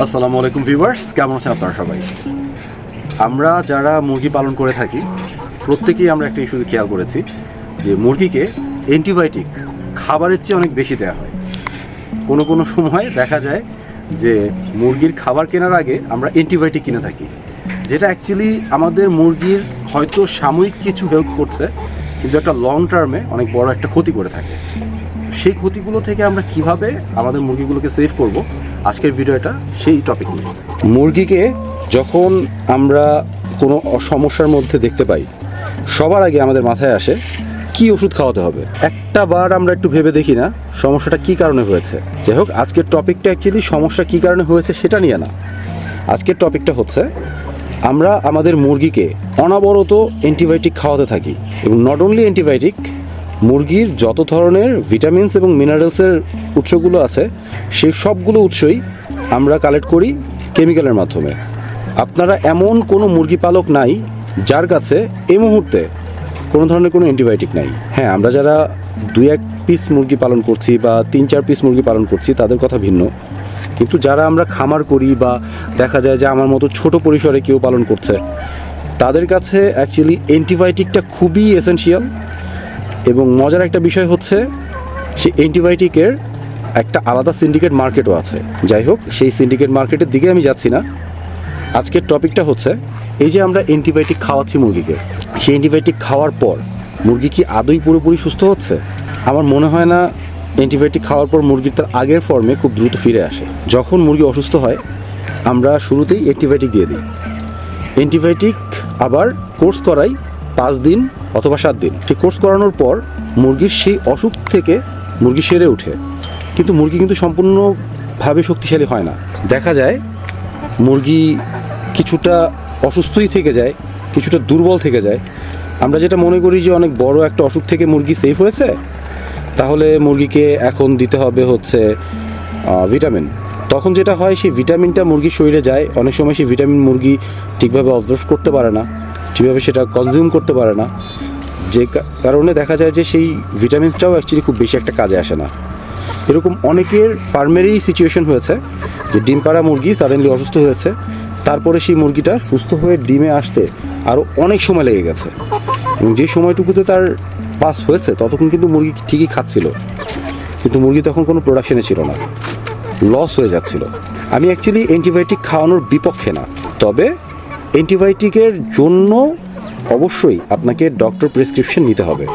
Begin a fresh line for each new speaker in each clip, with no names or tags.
আসসালামু আলাইকুম ভিউয়ার্স, কেমন আছেন আপনারা সবাই? আমরা যারা মুরগি পালন করে থাকি, প্রত্যেকেই আমরা একটা ইস্যুতে খেয়াল করেছি যে মুরগিকে অ্যান্টিবায়োটিক খাবারের চেয়ে অনেক বেশি দেওয়া হয়। কোনো কোনো সময় দেখা যায় যে মুরগির খাবার কেনার আগে আমরা অ্যান্টিবায়োটিক কিনে থাকি, যেটা অ্যাকচুয়ালি আমাদের মুরগির হয়তো সাময়িক কিছু হেল্প করছে, কিন্তু একটা লং টার্মে অনেক বড় একটা ক্ষতি করে থাকে। সেই ক্ষতিগুলো থেকে আমরা কীভাবে আমাদের মুরগিগুলোকে সেভ করব? আজকের ভিডিওটা সেই টপিক নিয়ে। মুরগিকে যখন আমরা কোনো সমস্যার মধ্যে দেখতে পাই, সবার আগে আমাদের মাথায় আসে, কি ওষুধ খাওয়াতে হবে? একটা বার আমরা একটু ভেবে দেখি না, সমস্যাটা কি কারণে হয়েছে। যাই হোক, আজকের টপিকটা অ্যাকচুয়ালি সমস্যা কি কারণে হয়েছে সেটা নিয়ে না। আজকের টপিকটা হচ্ছে, আমরা আমাদের মুরগিকে অনবরত অ্যান্টিবায়োটিক খাওয়াতে থাকি এবং নট অনলি অ্যান্টিবায়োটিক মুরগির যত ধরনের ভিটামিনস এবং মিনারেলসের উৎসগুলো আছে সেই সবগুলো উৎসই আমরা কালেক্ট করি কেমিক্যালের মাধ্যমে। আপনারা এমন কোনো মুরগি পালক নাই যার কাছে এই মুহূর্তে কোনো ধরনের কোনো অ্যান্টিবায়োটিক নাই। হ্যাঁ আমরা যারা দুই এক পিস মুরগি পালন করছি বা তিন চার পিস মুরগি পালন করছি, তাদের কথা ভিন্ন। কিন্তু যারা আমরা খামার করি বা দেখা যায় যে আমার মতো ছোট পরিসরে কেউ পালন করছে, তাদের কাছে অ্যাকচুয়ালি অ্যান্টিবায়োটিকটা খুবই এসেনশিয়াল এবং মজার একটা বিষয় হচ্ছে সেই অ্যান্টিবায়োটিকের একটা আলাদা সিন্ডিকেট মার্কেটও আছে। যাই হোক, সেই সিন্ডিকেট মার্কেটের দিকে আমি যাচ্ছি না। আজকের টপিকটা হচ্ছে, এই যে আমরা অ্যান্টিবায়োটিক খাওয়াচ্ছি মুরগিকে, সেই অ্যান্টিবায়োটিক খাওয়ার পর মুরগি কি আদৌ পুরোপুরি সুস্থ হচ্ছে? আমার মনে হয় না, অ্যান্টিবায়োটিক খাওয়ার পর মুরগির তার আগের ফর্মে খুব দ্রুত ফিরে আসে। যখন মুরগি অসুস্থ হয়, আমরা শুরুতেই অ্যান্টিবায়োটিক দিয়ে দিই। অ্যান্টিবায়োটিক আবার কোর্স করাই পাঁচ দিন অথবা সাত দিন। সেই কোর্স করানোর পর মুরগির সেই অসুখ থেকে মুরগি সেরে ওঠে। কিন্তু মুরগি কিন্তু সম্পূর্ণভাবে শক্তিশালী হয় না। দেখা যায় মুরগি কিছুটা অসুস্থই থেকে যায়, কিছুটা দুর্বল থেকে যায়। আমরা যেটা মনে করি যে অনেক বড় একটা অসুখ থেকে মুরগি সেফ হয়েছে, তাহলে মুরগিকে এখন দিতে হবে হচ্ছে ভিটামিন তখন যেটা হয়, সেই ভিটামিনটা মুরগির শরীরে যায়। অনেক সময় সেই ভিটামিন মুরগি ঠিকভাবে অবজার্ভ করতে পারে না, ঠিকভাবে সেটা কনজিউম করতে পারে না। যে কারণে দেখা যায় যে সেই ভিটামিনসটাও অ্যাকচুয়ালি খুব বেশি একটা কাজে আসে না। এরকম অনেকের ফার্মেরই সিচুয়েশন হয়েছে যে ডিম পাড়া মুরগি সাডেনলি অসুস্থ হয়েছে, তারপরে সেই মুরগিটা সুস্থ হয়ে ডিমে আসতে আরও অনেক সময় লেগে গেছে। এবং যে সময়টুকুতে তার পাস হয়েছে, ততক্ষণ কিন্তু মুরগি ঠিকই খাচ্ছিল। কিন্তু মুরগি তখন কোনো প্রোডাকশনে ছিল না। লস হয়ে যাচ্ছিল। আমি অ্যাকচুয়ালি অ্যান্টিবায়োটিক খাওয়ানোর বিপক্ষে না। তবে অ্যান্টিবায়োটিকের জন্য অবশ্যই আপনাকে ডক্টর প্রেসক্রিপশন নিতে হবে।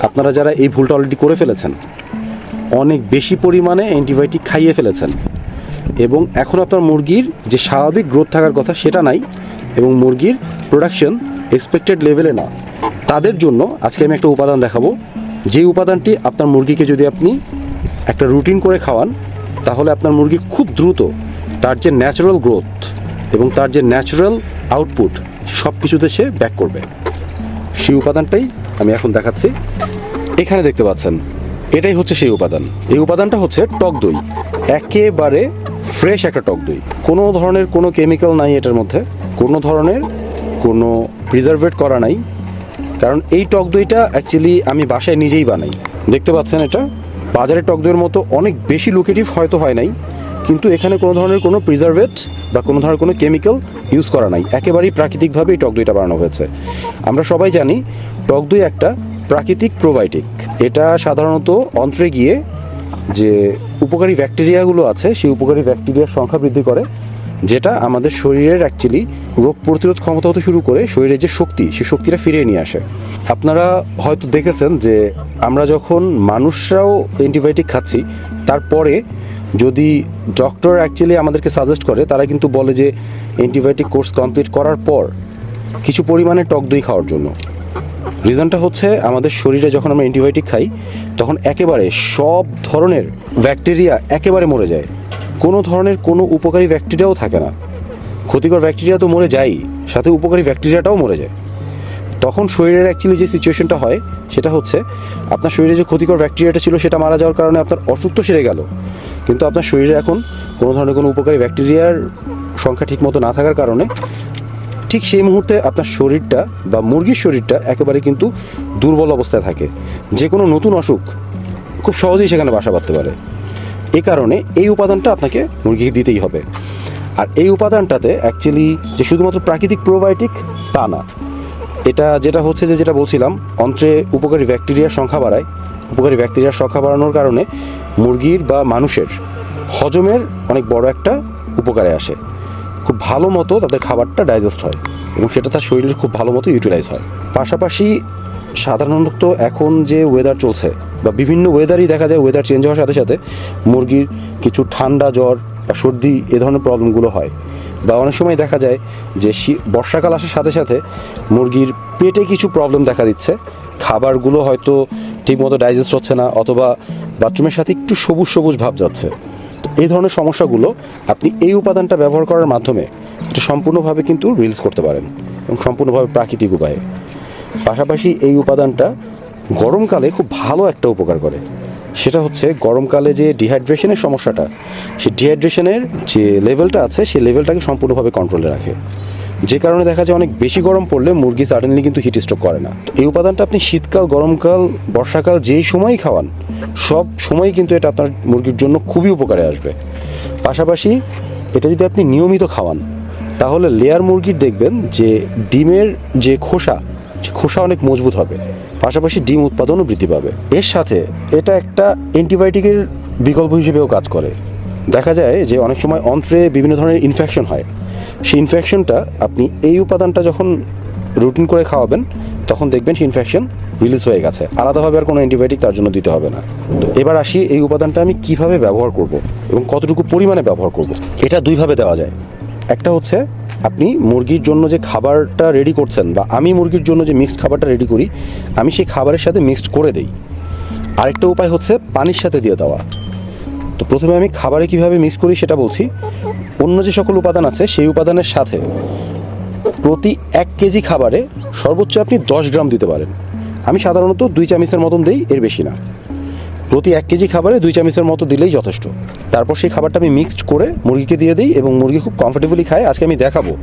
আপনারা যারা এই ভুলটা অলরেডি করে ফেলেছেন, অনেক বেশি পরিমাণে অ্যান্টিবায়োটিক খাইয়ে ফেলেছেন এবং এখন আপনার মুরগির যে স্বাভাবিক গ্রোথ থাকার কথা সেটা নাই এবং মুরগির প্রোডাকশন এক্সপেক্টেড লেভেলে না। তাদের জন্য আজকে আমি একটা উপাদান দেখাবো। যে উপাদানটি আপনার মুরগিকে যদি আপনি একটা রুটিন করে খাওয়ান, তাহলে আপনার মুরগি খুব দ্রুত তার যে ন্যাচারাল গ্রোথ এবং তার যে ন্যাচারাল আউটপুট সব কিছুতে সে ব্যাক করবে। সেই উপাদানটাই আমি এখন দেখাচ্ছি। এখানে দেখতে পাচ্ছেন, এটাই হচ্ছে সেই উপাদান। এই উপাদানটা হচ্ছে টক দই। একেবারে ফ্রেশ একটা টক দই। কোনো ধরনের কোনো কেমিক্যাল নাই এটার মধ্যে। কোনো ধরনের কোনো প্রিজার্ভেট করা নাই। কারণ এই টক দইটা অ্যাকচুয়ালি আমি বাসায় নিজেই বানাই। দেখতে পাচ্ছেন এটা? বাজারে টক দইয়ের মতো অনেক বেশি লুকেটিভ হয়তো হয় নাই। কিন্তু এখানে কোনো ধরনের কোনো প্রিজারভেট বা কোনো ধরনের কোনো কেমিক্যাল ইউজ করা নাই। একেবারেই প্রাকৃতিকভাবে এই টক দইটা বানানো হয়েছে। আমরা সবাই জানি টক দই একটা প্রাকৃতিক প্রোবায়োটিক এটা সাধারণত অন্ত্রে গিয়ে যে উপকারী ব্যাকটেরিয়াগুলো আছে, সেই উপকারী ব্যাকটেরিয়ার সংখ্যা বৃদ্ধি করে, যেটা আমাদের শরীরের অ্যাকচুয়ালি রোগ প্রতিরোধ ক্ষমতা হতে শুরু করে শরীরের যে শক্তি, সেই শক্তিটা ফিরিয়ে নিয়ে আসে। আপনারা হয়তো দেখেছেন যে আমরা যখন মানুষরাও অ্যান্টিবায়োটিক খাচ্ছি, তারপরে যদি ডক্টর অ্যাকচুয়ালি আমাদেরকে সাজেস্ট করে, তারা কিন্তু বলে যে অ্যান্টিবায়োটিক কোর্স কমপ্লিট করার পর কিছু পরিমাণে টক দই খাওয়ার জন্য। রিজনটা হচ্ছে আমাদের শরীরে যখন আমরা অ্যান্টিবায়োটিক খাই, তখন একেবারে সব ধরনের ব্যাকটেরিয়া একেবারে মরে যায়। কোনো ধরনের কোনো উপকারী ব্যাকটেরিয়াও থাকে না। ক্ষতিকর ব্যাকটেরিয়া তো মরে যায়ই, সাথে উপকারী ব্যাকটেরিয়াটাও মরে যায়। তখন শরীরের অ্যাকচুয়ালি যে সিচুয়েশনটা হয়, সেটা হচ্ছে আপনার শরীরে যে ক্ষতিকর ব্যাকটেরিয়াটা ছিল, সেটা মারা যাওয়ার কারণে আপনার অসুখ তো সেরে গেল। কিন্তু আপনার শরীরে এখন কোনো ধরনের কোনো উপকারী ব্যাকটেরিয়ার সংখ্যা ঠিকমতো না থাকার কারণে ঠিক সেই মুহূর্তে আপনার শরীরটা বা মুরগির শরীরটা একেবারে কিন্তু দুর্বল অবস্থায় থাকে। যে কোনো নতুন অসুখ খুব সহজেই সেখানে বাসা বাঁধতে পারে। এ কারণে এই উপাদানটা আপনাকে মুরগিকে দিতেই হবে। আর এই উপাদানটাতে অ্যাকচুয়ালি যে শুধুমাত্র প্রাকৃতিক প্রোবায়োটিক তা না, এটা যেটা হচ্ছে যে যেটা বলছিলাম, অন্ত্রে উপকারী ব্যাকটেরিয়ার সংখ্যা বাড়ায়। উপকারী ব্যাকটেরিয়ার সংখ্যা বাড়ানোর কারণে মুরগির বা মানুষের হজমের অনেক বড় একটা উপকারে আসে। খুব ভালো মতো তাদের খাবারটা ডাইজেস্ট হয় এবং সেটা তার শরীরের খুব ভালো মতো ইউটিলাইজ হয়। পাশাপাশি সাধারণত এখন যে ওয়েদার চলছে বা বিভিন্ন ওয়েদারই দেখা যায় ওয়েদার চেঞ্জ হওয়ার সাথে সাথে মুরগির কিছু ঠান্ডা জ্বর বা সর্দি এ ধরনের প্রবলেমগুলো হয়। বা অনেক সময় দেখা যায় যে বর্ষাকাল আসার সাথে সাথে মুরগির পেটে কিছু প্রবলেম দেখা দিচ্ছে। খাবারগুলো হয়তো ঠিকমতো ডাইজেস্ট হচ্ছে না, অথবা বাথরুমের সাথে একটু সবুজ সবুজ ভাব যাচ্ছে। তো এই ধরনের সমস্যাগুলো আপনি এই উপাদানটা ব্যবহার করার মাধ্যমে এটা সম্পূর্ণভাবে কিন্তু রিলজ করতে পারেন এবং সম্পূর্ণভাবে প্রাকৃতিক উপায়ে। পাশাপাশি এই উপাদানটা গরমকালে খুব ভালো একটা উপকার করে। সেটা হচ্ছে গরমকালে যে ডিহাইড্রেশনের সমস্যাটা সেই ডিহাইড্রেশনের যে লেভেলটা আছে সেই লেভেলটাকে সম্পূর্ণভাবে কন্ট্রোলে রাখে। যে কারণে দেখা যায় অনেক বেশি গরম পড়লে মুরগি সাডেনলি কিন্তু হিট স্ট্রোক করে না। এই উপাদানটা আপনি শীতকাল, গরমকাল, বর্ষাকাল যেই সময়ই খাওয়ান, সব সময়ই কিন্তু এটা আপনার মুরগির জন্য খুবই উপকারে আসবে। পাশাপাশি এটা যদি আপনি নিয়মিত খাওয়ান, তাহলে লেয়ার মুরগির দেখবেন যে ডিমের যে খোসা খোসা অনেক মজবুত হবে। পাশাপাশি ডিম উৎপাদনও বৃদ্ধি পাবে। এর সাথে এটা একটা অ্যান্টিবায়োটিকের বিকল্প হিসেবেও কাজ করে। দেখা যায় যে অনেক সময় অন্ত্রে বিভিন্ন ধরনের ইনফেকশন হয়। সেই ইনফেকশনটা আপনি এই উপাদানটা যখন রুটিন করে খাওয়াবেন, তখন দেখবেন সেই ইনফেকশন রিলিজ হয়ে গেছে। আলাদাভাবে আর কোনো অ্যান্টিবায়োটিক তার জন্য দিতে হবে না। তো এবার আসি এই উপাদানটা আমি কীভাবে ব্যবহার করব এবং কতটুকু পরিমাণে ব্যবহার করব। এটা দুইভাবে দেওয়া যায়। একটা হচ্ছে, আপনি মুরগির জন্য যে খাবারটা রেডি করছেন বা আমি মুরগির জন্য যে মিক্সড খাবারটা রেডি করি, আমি সেই খাবারের সাথে মিক্সড করে দেই। আরেকটা উপায় হচ্ছে পানির সাথে দিয়ে দেওয়া। তো প্রথমে আমি খাবারে কীভাবে মিক্স করি সেটা বলছি। অন্য যে সকল উপাদান আছে, সেই উপাদানের সাথে প্রতি এক কেজি খাবারে সর্বোচ্চ আপনি দশ গ্রাম দিতে পারেন। আমি সাধারণত দুই চামচের মতন দিই, এর বেশি না। প্রতি এক কেজি খাবারে দুই চামচের মতো দিলেই যথেষ্ট। তারপর সেই খাবারটা আমি মিক্সড করে মুরগিকে দিয়ে দিই এবং মুরগি খুব কমফোর্টেবলি খায়। আজকে আমি দেখাবো।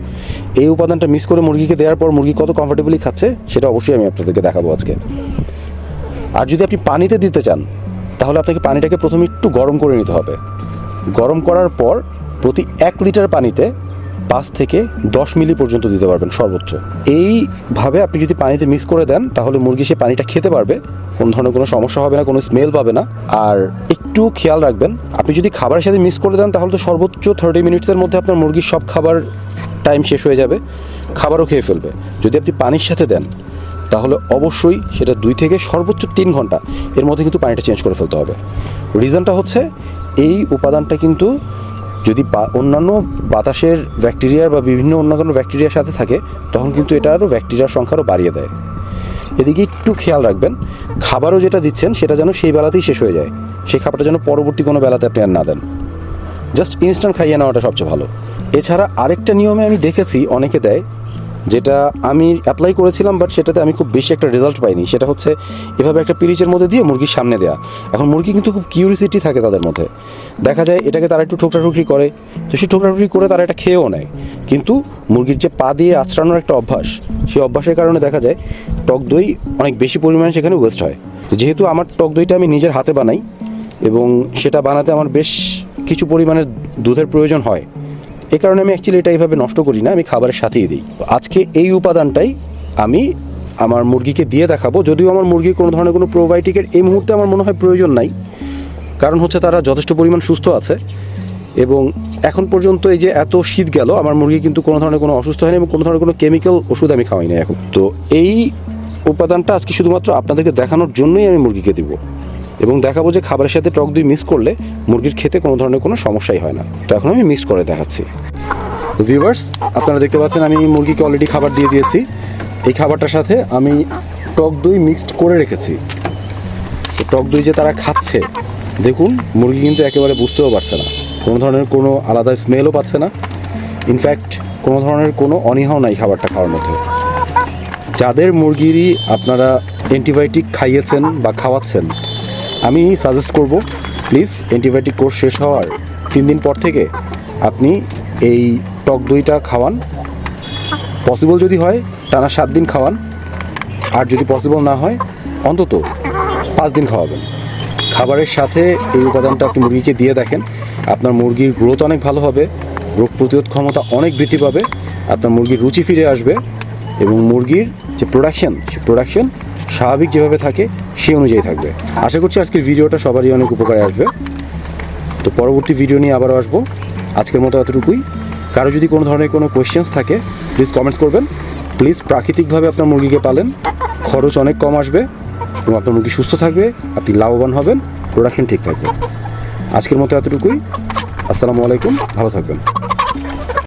এই উপাদানটা মিক্স করে মুরগিকে দেওয়ার পর মুরগি কত কমফোর্টেবলি খাচ্ছে, সেটা অবশ্যই আমি আপনাদেরকে দেখাবো আজকে। আর যদি আপনি পানিতে দিতে চান তাহলে আপনাকে পানিটাকে প্রথমে একটু গরম করে নিতে হবে। গরম করার পর প্রতি এক লিটার পানিতে পাঁচ থেকে দশ মিলি পর্যন্ত দিতে পারবেন সর্বোচ্চ। এইভাবে আপনি যদি পানিতে মিক্স করে দেন, তাহলে মুরগি সে পানিটা খেতে পারবে। কোনো ধরনের কোনো সমস্যা হবে না, কোনো স্মেল পাবে না। আর একটু খেয়াল রাখবেন, আপনি যদি খাবারের সাথে মিক্স করে দেন, তাহলে তো সর্বোচ্চ থার্টি মিনিটসের মধ্যে আপনার মুরগির সব খাবার টাইম শেষ হয়ে যাবে। খাবারও খেয়ে ফেলবে। যদি আপনি পানির সাথে দেন তাহলে অবশ্যই সেটা দুই থেকে সর্বোচ্চ তিন ঘণ্টা। এর মধ্যে কিন্তু পানিটা চেঞ্জ করে ফেলতে হবে। রিজনটা হচ্ছে, এই উপাদানটা কিন্তু যদি অন্যান্য বাতাসের ব্যাকটেরিয়ার বা বিভিন্ন অন্য কোনো ব্যাকটেরিয়ার সাথে থাকে, তখন কিন্তু এটা আরও ব্যাকটেরিয়ার সংখ্যা আরও বাড়িয়ে দেয়। এদিকে একটু খেয়াল রাখবেন, খাবারও যেটা দিচ্ছেন, সেটা যেন সেই বেলাতেই শেষ হয়ে যায়। সেই খাবারটা যেন পরবর্তী কোনো বেলাতে আপনি আর না দেন। জাস্ট ইনস্ট্যান্ট খাইয়ে নেওয়াটা সবচেয়ে ভালো। এছাড়া আরেকটা নিয়মে আমি দেখেছি, অনেকে দেয় যেটা আমি অ্যাপ্লাই করেছিলাম বাট সেটাতে আমি খুব বেশি একটা রেজাল্ট পাইনি। সেটা হচ্ছে, এভাবে একটা পিরিচের মধ্যে দিয়ে মুরগির সামনে দেওয়া এখন মুরগি কিন্তু খুব কিউরিসিটি থাকে তাদের মধ্যে। দেখা যায়, এটাকে তারা একটু ঠোকরাঠুকরি করে। তো সেই ঠোকরাঠুকরি করে তারা এটা খেয়েও নেয়। কিন্তু মুরগির যে পা দিয়ে আঁচড়ানোর একটা অভ্যাস সেই অভ্যাসের কারণে দেখা যায়, টক দই অনেক বেশি পরিমাণে সেখানে ওয়েস্ট হয়। যেহেতু আমার টক দইটা আমি নিজের হাতে বানাই, এবং সেটা বানাতে আমার বেশ কিছু পরিমাণের দুধের প্রয়োজন হয় এই কারণে আমি অ্যাকচুয়ালি এটা এইভাবে নষ্ট করি না, আমি খাবারের সাথেই দিই। আজকে এই উপাদানটাই আমি আমার মুরগিকে দিয়ে দেখাবো, যদিও আমার মুরগির কোনো ধরনের কোনো প্রোবায়োটিকের এই মুহূর্তে আমার মনে হয় প্রয়োজন নাই। কারণ হচ্ছে তারা যথেষ্ট পরিমাণ সুস্থ আছে এবং এখন পর্যন্ত এই যে এত শীত গেল, আমার মুরগি কিন্তু কোনো ধরনের কোনো অসুস্থ হয়নি এবং কোনো ধরনের কোনো কেমিক্যাল ওষুধ আমি খাওয়াই না এখন। তো এই উপাদানটা আজকে শুধুমাত্র আপনাদেরকে দেখানোর জন্যই আমি মুরগিকে দিব। এবং দেখাবো যে খাবারের সাথে টক দই মিক্স করলে মুরগির খেতে কোনো ধরনের কোনো সমস্যাই হয় না। তো এখন আমি মিক্স করে দেখাচ্ছি। তো ভিউয়ার্স আপনারা দেখতে পাচ্ছেন আমি মুরগিকে অলরেডি খাবার দিয়ে দিয়েছি। এই খাবারটার সাথে আমি টক দই মিক্সড করে রেখেছি। তো টক দই যে তারা খাচ্ছে, দেখুন, মুরগি কিন্তু একেবারে বুঝতেও পারছে না। কোনো ধরনের কোনো আলাদা স্মেলও পাচ্ছে না। ইনফ্যাক্ট কোনো ধরনের কোনো অনীহাও নাই খাবারটা খাওয়ার মধ্যে। যাদের মুরগিরই আপনারা অ্যান্টিবায়োটিক খাইয়েছেন বা খাওয়াচ্ছেন আমি সাজেস্ট করব প্লিজ অ্যান্টিবায়োটিক কোর্স শেষ হওয়ার তিন দিন পর থেকে আপনি এই টক দইটা খাওয়ান। পসিবল যদি হয়, টানা সাত দিন খাওয়ান। আর যদি পসিবল না হয়, অন্তত পাঁচ দিন খাওয়াবেন। খাবারের সাথে এই উপাদানটা আপনি মুরগিকে দিয়ে দেখেন, আপনার মুরগির গ্রোথ অনেক ভালো হবে, রোগ প্রতিরোধ ক্ষমতা অনেক বৃদ্ধি পাবে, আপনার মুরগির রুচি ফিরে আসবে এবং মুরগির যে প্রোডাকশন সে প্রোডাকশন স্বাভাবিক যেভাবে থাকে, সেই অনুযায়ী থাকবে। আশা করছি আজকের ভিডিওটা সবারই অনেক উপকারে আসবে। তো পরবর্তী ভিডিও নিয়ে আবারও আসব। আজকের মতো এতটুকুই। কারও যদি কোনো ধরনের কোনো কোয়েশ্চেন্স থাকে প্লিজ কমেন্টস করবেন। প্লিজ প্রাকৃতিকভাবে আপনার মুরগিকে পালেন। খরচ অনেক কম আসবে এবং আপনার মুরগি সুস্থ থাকবে, আপনি লাভবান হবেন প্রোডাকশন ঠিক থাকবে। আজকের মতো এতটুকুই। আসসালামু আলাইকুম, ভালো থাকবেন।